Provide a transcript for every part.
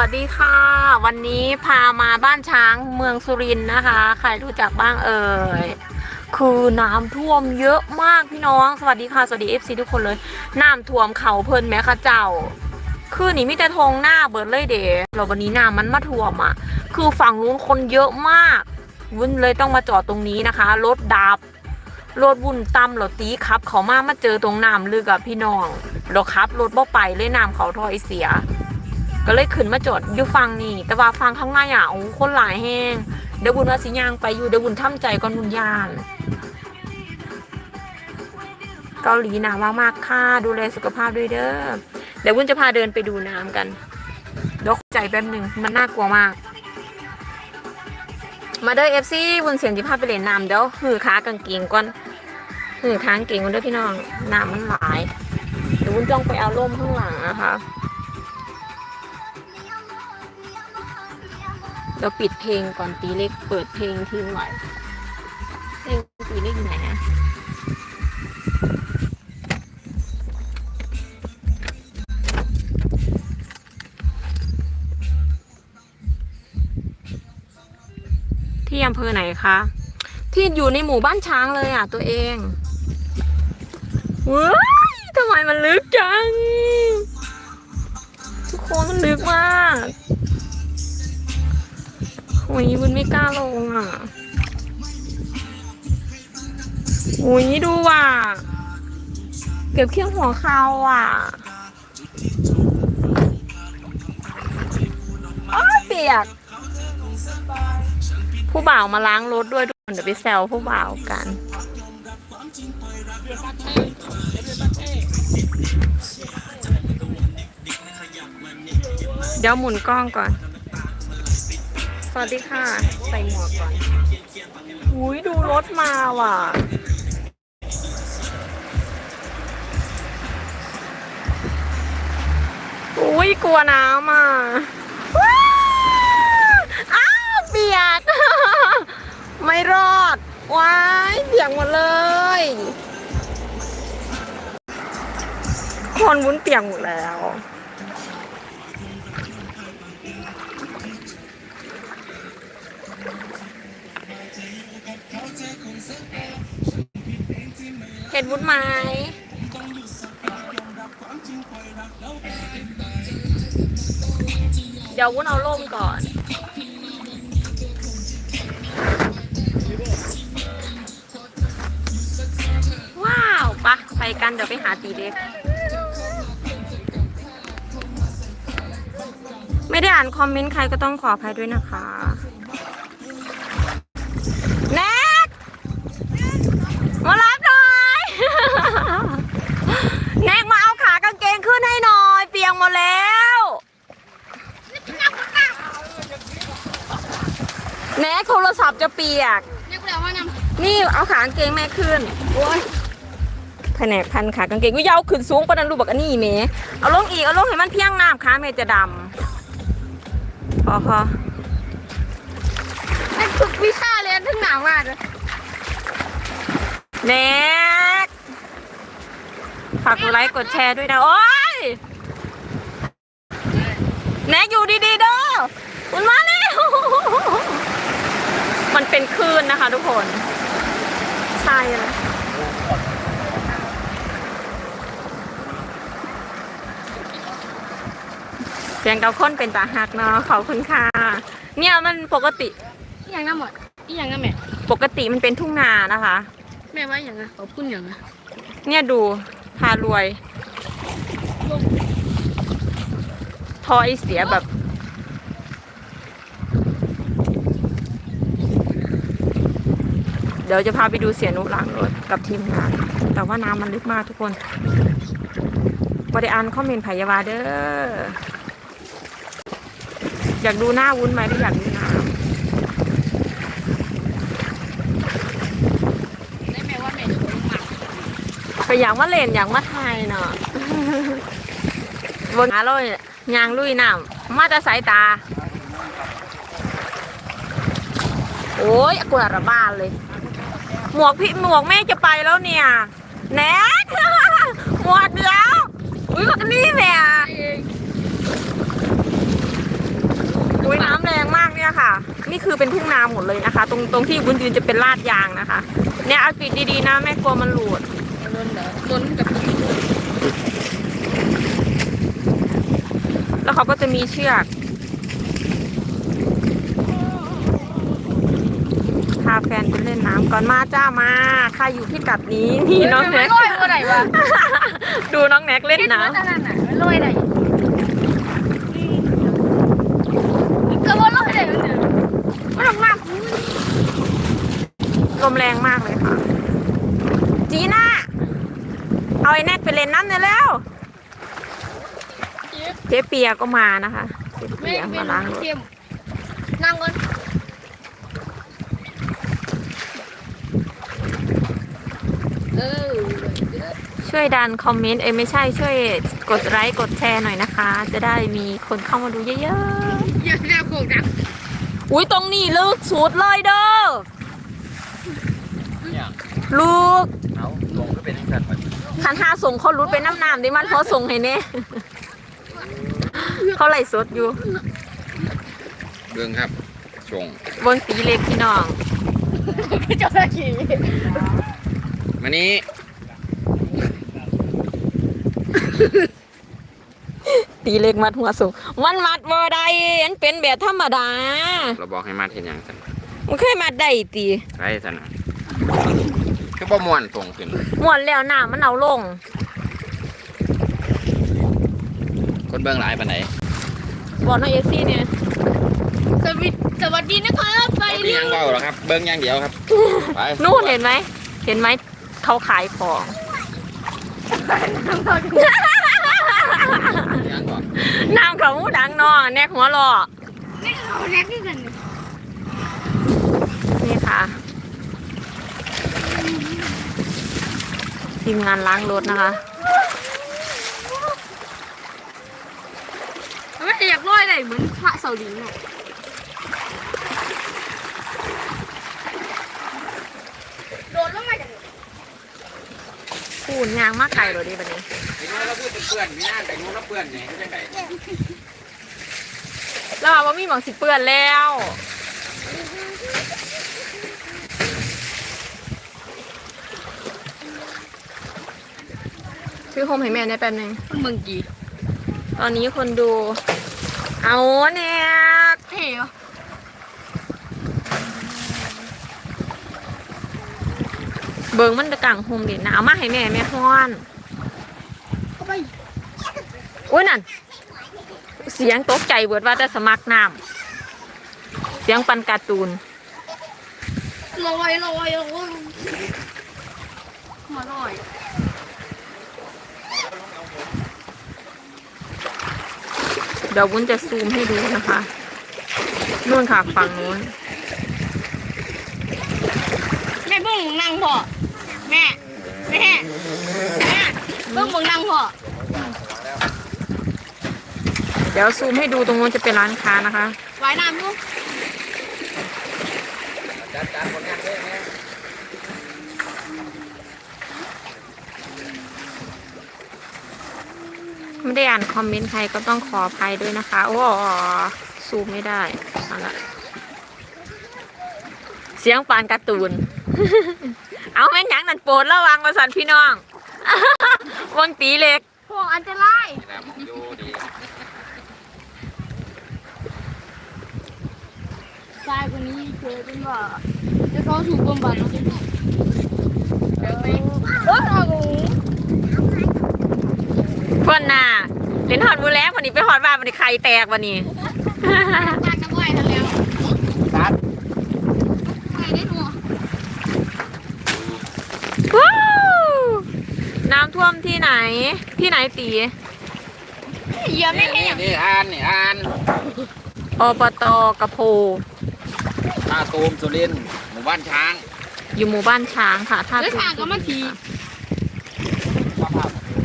สวัสดีค่ะ วันนี้พามาบ้านช้างเมืองสุรินทร์นะคะ ใครรู้จักบ้างเอ่ยคือน้ำท่วมเยอะมากพี่น้อง สวัสดีค่ะ สวัสดี FC ทุกคนเลยน้ำท่วมเขาเพลินแม้ค่ะเจ้า คือนี่มีแต่ทงหน้าเบิร์ดเลยเด๋เราวันนี้น้ำมันมาท่วมอะ คือฝั่งนู้นคนเยอะมาก วุ้นเลยต้องมาจอดตรงนี้นะคะรถดับรถวุ่นตำรถตีขับ เขามามาเจอตรงน้ำลึกอะพี่น้องเราขับรถบ่ไปเลยน้ำเขาถอยเสีย ก็เลยขึ้นมาจอดอยู่ฟังนี่แต่ว่าฟังข้างในอะโอ้คนหลายแห้งเดี๋ยวบุญว่าสิยางไปอยู่เดี๋ยวบุญทำใจก่อนบุญยานเกาหลีหนาวมากๆค่ะดูแลสุขภาพด้วยเด้อเดี๋ยวบุญจะพาเดินไปดูน้ำกันเดี๋ยวใจแป๊บหนึ่งมันน่ากลัวมาก มาเด้อเอฟซีบุญเสียงจิพาไปเล่นน้ำเดี๋ยวหือขากางเกงก่อนหือขากางเกงก่อนเด้อพี่น้องน้ำมันหลายเดี๋ยวบุญจ้องไปเอาร่มข้างหลังนะคะ เดี๋ยวปิดเพลงก่อนตีเล็กเปิดเพลงทิ้งไว้เพลงตีเล็กอยู่ไหนอะที่อำเภอไหนคะ ที่อยู่ในหมู่บ้านช้างเลยอะ ตัวเองว้ายทำไมมันลึกจัง ทุกคนมันลึกมาก โอ้ยมันไม่กล้าลงอะโอ้ยดูว่ะเก็บเขี้ยวหัวเขาอะอ้าเปียก ผู้บ่าวมาล้างรถด้วยทุกคนเดี๋ยวไปแซวผู้บ่าวกันเดี๋ยวหมุนกล้องก่อน วัสดีค่ะ ใส่หมวกก่อน อุ้ยดูรถมาว่ะ อุ้ยกลัวน้ำอะว้าวอ้าวเปียก ไม่รอด ว้ายเปียกหมดเลย คนวุ้นเปียกหมดแล้ว เห็นวุ้นไหมเดี๋ยววุ้นเอาล่มก่อนว้าวปะไปกันเดี๋ยวไปหาตีเล็ก ไม่ได้อ่านคอมเมนต์ใครก็ต้องขออภัยด้วยนะคะ แน็ก มารับหน่อย แนกมาเอาขากางเกงขึ้นให้หน่อย เปียกหมดแล้วแนก โทรศัพท์จะเปียก เรียกแล้วว่านำนี่เอาขากางเกงแม่ขึ้นโอ้ยแผนกพันขากางเกงวิยาวขึ้นสูงปานนั้นรูปบอกอันนี้เมเอาลงอีกเอาลงให้มันเพียงน้ำขาเมจะดำพอพอนั่นคือวิชาเรียนถึงหนาวมากเลยแนกฝากกดไลค์กดแชร์ด้วยนะ โอ้ยแนกอยู่ดีๆเด้อมันมาแล้ว มันเป็นคลื่นนะคะ ทุกคนใช่เลยเสียงกับคนเป็นตาหักเนาะขอบคุณค่ะ เนี่ยมันปกติอีหยังน้ำหมดอีหยังน้ำแม่ปกติมันเป็นทุ่งนานะคะ แม่ว่าอย่างไงขอบคุณอย่างไงเนี่ยดูพารวย ทอยเสียแบบ เดี๋ยวจะพาไปดูเสียนุล้างรถกับทีมงาน แต่ว่าน้ำมันลึกมากทุกคนบริอันคอมเมนต์ไผยาวาเด้อ อยากดูหน้าวุ้นไหมหรืออยากดูน้ได้แม่ว่าแม่จะลงมาำไปอยากมาเล่นอยากมาไทยเนาะบนหาเรายางลุยน้ำมาแต่สายตา โอ้ยกลัวระบ้านเลย หมวกพี่หมวกแม่จะไปแล้วเนี่ยแนท หมวกเดียวอุ้ยแบบนี้แม่เนี่ยค่ะ นี่คือเป็นทุ่งนาหมดเลยนะคะ ตรงตรงที่บุญยืนจะเป็นลาดยางนะคะ เนี่ยเอาปิดดีๆนะแม่กลัวมันหลุดล้นเหรอล้นกับแล้วเขาก็จะมีเชือกพา แฟนไปเล่นน้ำก่อนมาจ้ามา ใครอยู่พิกัดนี้นี่น้องแน็กลอยไหนวะดูน้องแน็กเล่นน้นั่นน่ะมันลอยไหนก็ว่าลอยไหนมันเดือดมันออกมาำลมแรงมากเลยค่ะ จีน่าเอาไอ้แน็กไปเล่นน้ำเนี่ยแล้วเจ๊เปียก็มานะคะเจ๊เปียมาล้างรถนั่งก่อนเออ ช่วยดันคอมเมนต์เอ้ยไม่ใช่ช่วยกดไลค์กดแชร์หน่อยนะคะ จะได้มีคนเข้ามาดูเยอะอย่าแนวโกงดักๆอุ้ยตรงนี้ลึกสุดเลยเด้อเนี่ยลูกเอาลงก็เป็นสัตว์มันคันหาส่งเขารุดไปน้ำน้ำดิมันพอส่งให้เน่เขาไล่สดอยู่เบื้องครับชงบนตีเล็กพี่น้อง เจ้าหน้าที่ มานี้ ตีเล็กมัดหัวสูงมันมัดบ่ได้อันเป็นแบบธรรมดา เราบอกให้มาเห็นอย่างสันมันเคยมัดได้ตีไรสันนะคือบ่ม่วนตรงขึ้นม้วนแล้วน้ำมันเอาลง คนเบื้องหลายปานไหนบอกน้องเอซี่เนี่ยสวัสดีสวัสดีนะครับไปไม่มีหยังเบาหรอกครับ เบื้องอย่างเดียวครับ ไปนู่นเห็นไหม เห็นไหม เขาขายของยังก่อนน้ำเขาหูดังเนอแนกหัวหล่อนี่เขาแน็กนี่กันนี่ค่ะทีมงานล้างรถนะคะไม่อยากลอยไหนเหมือนพระเสาหลิงอะโดดลงมาจาก พูนยางมากไก่เลยดิบันนี้ไอ้นู้นเราพูดเป็นเพื่อนมีหน้าแต่นู้นเราเพื่อนไงไม่ใช่ไงแล้วว่ามีหมองสิเปื้อนแล้วชื่อโฮมให้แม่ได้แป๊บนึงเมืองกีตอนนี้คนดู เอาเนี่ยเเหรอเบิงมันตะกังโฮมด่นนะเอามาให้แม่แม่ฮ้อนอุ้ยนั่น เสียงตกใจเบิดว่าแต่สมัครน้ำเสียงปันการ์ตูนลอยลอยลอยมาลอยเดี๋ยววุ้นจะซูมให้ดูนะคะนู่นค่ะฝั่งนู้นแม่บิ้งมึงนั่งพอ แม่ แม่ แม่เบิ้งมึงนั่งพ่อเดี๋ยวซูมให้ดูตรงนู้นจะเป็นร้านค้านะคะว่ายน้ำลูกจัดการผลงานด้วยนะไม่ได้อ่านคอมเมนต์ใครก็ต้องขออภัยด้วยนะคะ โอ้ซูมไม่ได้เอาละเสียงปานการ์ตูน เอาแม่งหยังนั่นโปรดระวังประสันพี่น้องวงตีเล็กพวกอันตรายครับดูดีชายคนนี้เคยเป็นว่าจะเขาถูกบำบัดแล้วจะถูกเดี๋ยวไปเออเอาเพื่อนน่ะเล่นฮอดมือแล้ววันนี้ไปฮอดบ้านวันนี้ไข่แตกวันนี้การน้ำไหวทันแล้ว ตัด ไหวได้หนู วู้น้ำ ท่วมที่ไหน ที่ไหนตีเหยียบไม่นี่ให้อย่างนี่อ่านนี่อ่านอบตกระโพท่าตูมสุรินทร์หมู่บ้านช้าง อยู่หมู่บ้านช้างค่ะท่าเลือตูทางก็มาที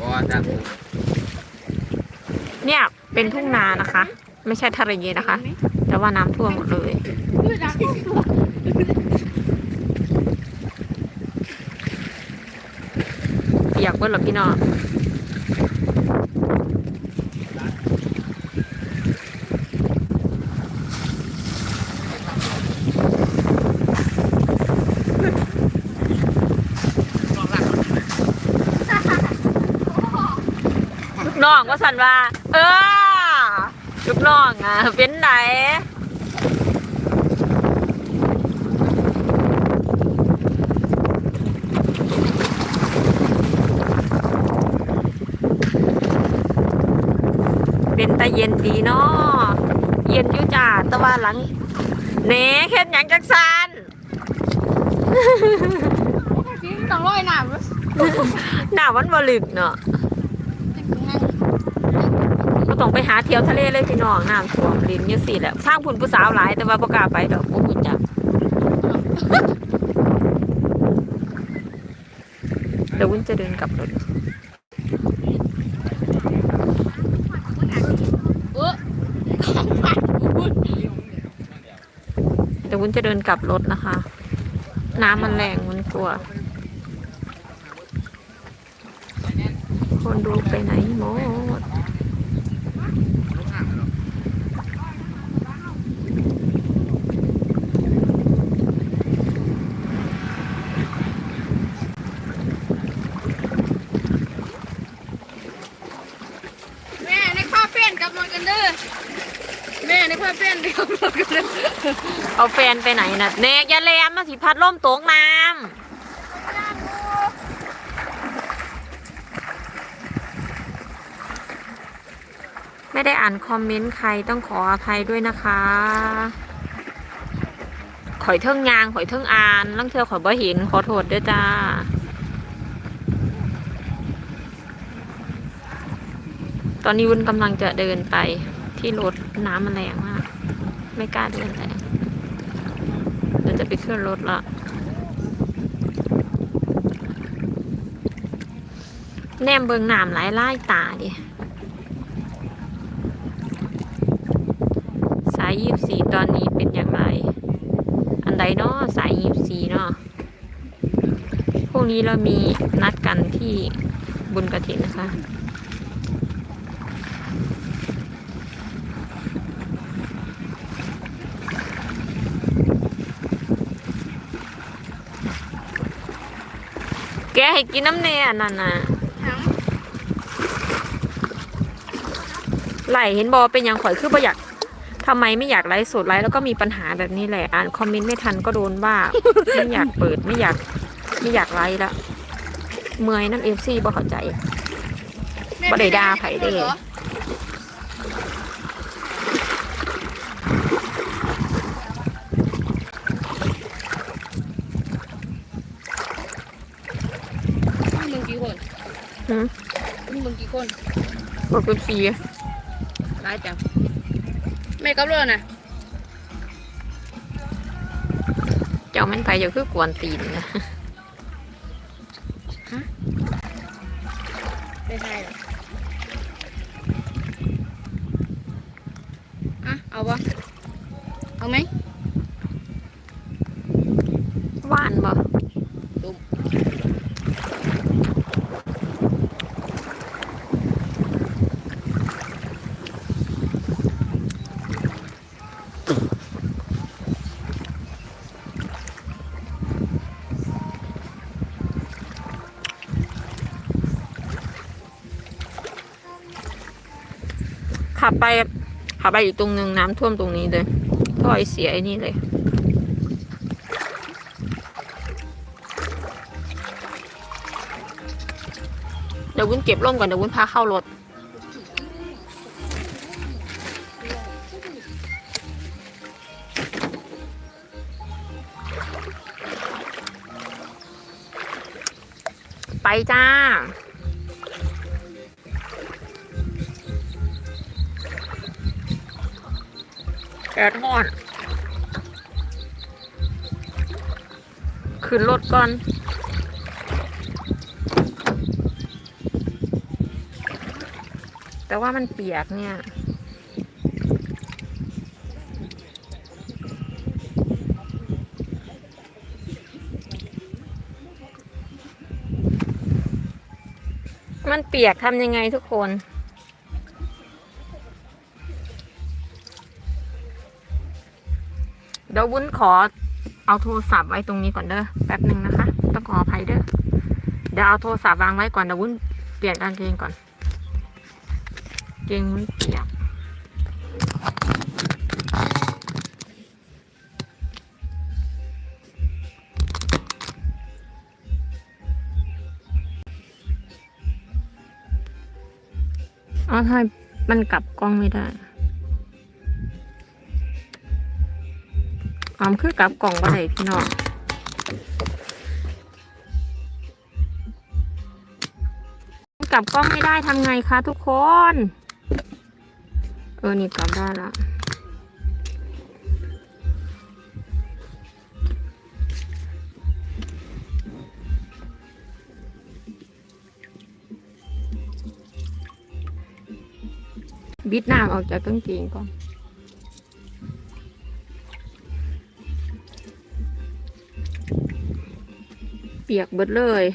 ก็ท่าตูมเนี่ยเป็นทุ่งนานะคะ ไม่ใช่ทะเลนะคะ แต่ว่าน้ำท่วมหมดเลย อยากเปิดหรอพี่น้องลูกน้องว่าสันว่า เออลูกน้องอะเป็นไหน เป็นตาเย็นดีเนาะเย็นอยู่จ้าตะวันหลังเน่เฮ็ดหยังจักซันพี่ต้องร้อยหนามเลยหน้าวันวลึกเนาะก็ต้องไปหาเที่ยวทะเลเลยพี่น้องน้ำท่วมลินยู่สิแหละสร้างพุ่นผู้สาวหลายแต่ว่าบ่กล้าไปดอกบ่หุ่นจักเดี๋ยววุ้นจะเดินกลับรถ เออของฝากคุณ เดี๋ยววุ้นจะเดินกลับรถนะคะ น้ำมันแรงมันกลัว คนดูไปไหนหมดแม่ในข้าวเป็นกับรถกันเด้อ แม่ในข้าวเป็นกับรถกันเด้อเอาแฟนไปไหนน่ะแนกอยาแลมมาสิพัดล่มตกน้ำไม่ได้อ่านคอมเมนต์ใครต้องขออภัยด้วยนะคะ ข่อยเทิงยางข่อยเทิงอ่านลังเธอข่อยบ่เห็นขอโทษด้วยจ้า ตอนนี้วุ้นกำลังจะเดินไป ที่รถน้ำมันแรงมาก ไม่กล้าเดินแต่เดี๋ยวจะไปขึ้นรถละแนมเบิงน้ำหลายไล่ตาดิสายยีบสีตอนนี้เป็นอย่างไร อันใดเนาะสายยีบสีเนาะพรุ่งนี้เรามีนัดกันที่บุญกระถินนะคะ แกให้กินน้ำเนยอันนั่นน่ะทั้งไหลเห็นบอเป็นอย่างข่อยคือบ่อยากทำไมไม่อยากไลฟ์สดไลฟ์แล้วก็มีปัญหาแบบนี้แหละ อ่านคอมเมนต์ไม่ทันก็โดนว่าไม่อยากเปิดไม่อยากไม่อยากไลฟ์ละเมื่อยน้ำเอฟซีบ่เข้าใจบ่ได้ด่าไผเด้ มึงกี่คน หืมมึงกี่คนกดเป็นฟรีร้ายจังแม่กับรถน่ะเจ้าแม่นไผอย่าคือกวนตีนนะไม่ใช่หรออะเอาปะเอาไหมหวานบ่ ไปขับไปอยู่ตรงนึงน้ำท่วมตรงนี้เลยท่อไอเสียไอ้นี่เลยเดี๋ยววุ้นเก็บร่มก่อนเดี๋ยววุ้นพาเข้ารถไปจ้า แดดฮ้อนขึ้นรถก่อนแต่ว่ามันเปียกเนี่ย มันเปียกทำยังไงทุกคน ดี๋ยววุ้นขอเอาโทรศัพท์ไว้ตรงนี้ก่อนเด้อแป๊บหนึ่งนะคะต้องขออภัยเด้อเดี๋ยวเอาโทรศัพท์วางไว้ก่อนเดี๋ยววุ้นเปลี่ยนกางเกงก่อน เก่งไม่เปียกเอาถ้ามันกลับกล้องไม่ได้ ออมคือกลับกล่องก็ได้พี่น้องกลับกล้องไม่ได้ทำไงคะทุกคน เออ นี่กลับได้ละบิดน้ำออกจากกางเกงก่อน ปียกเบิดเลย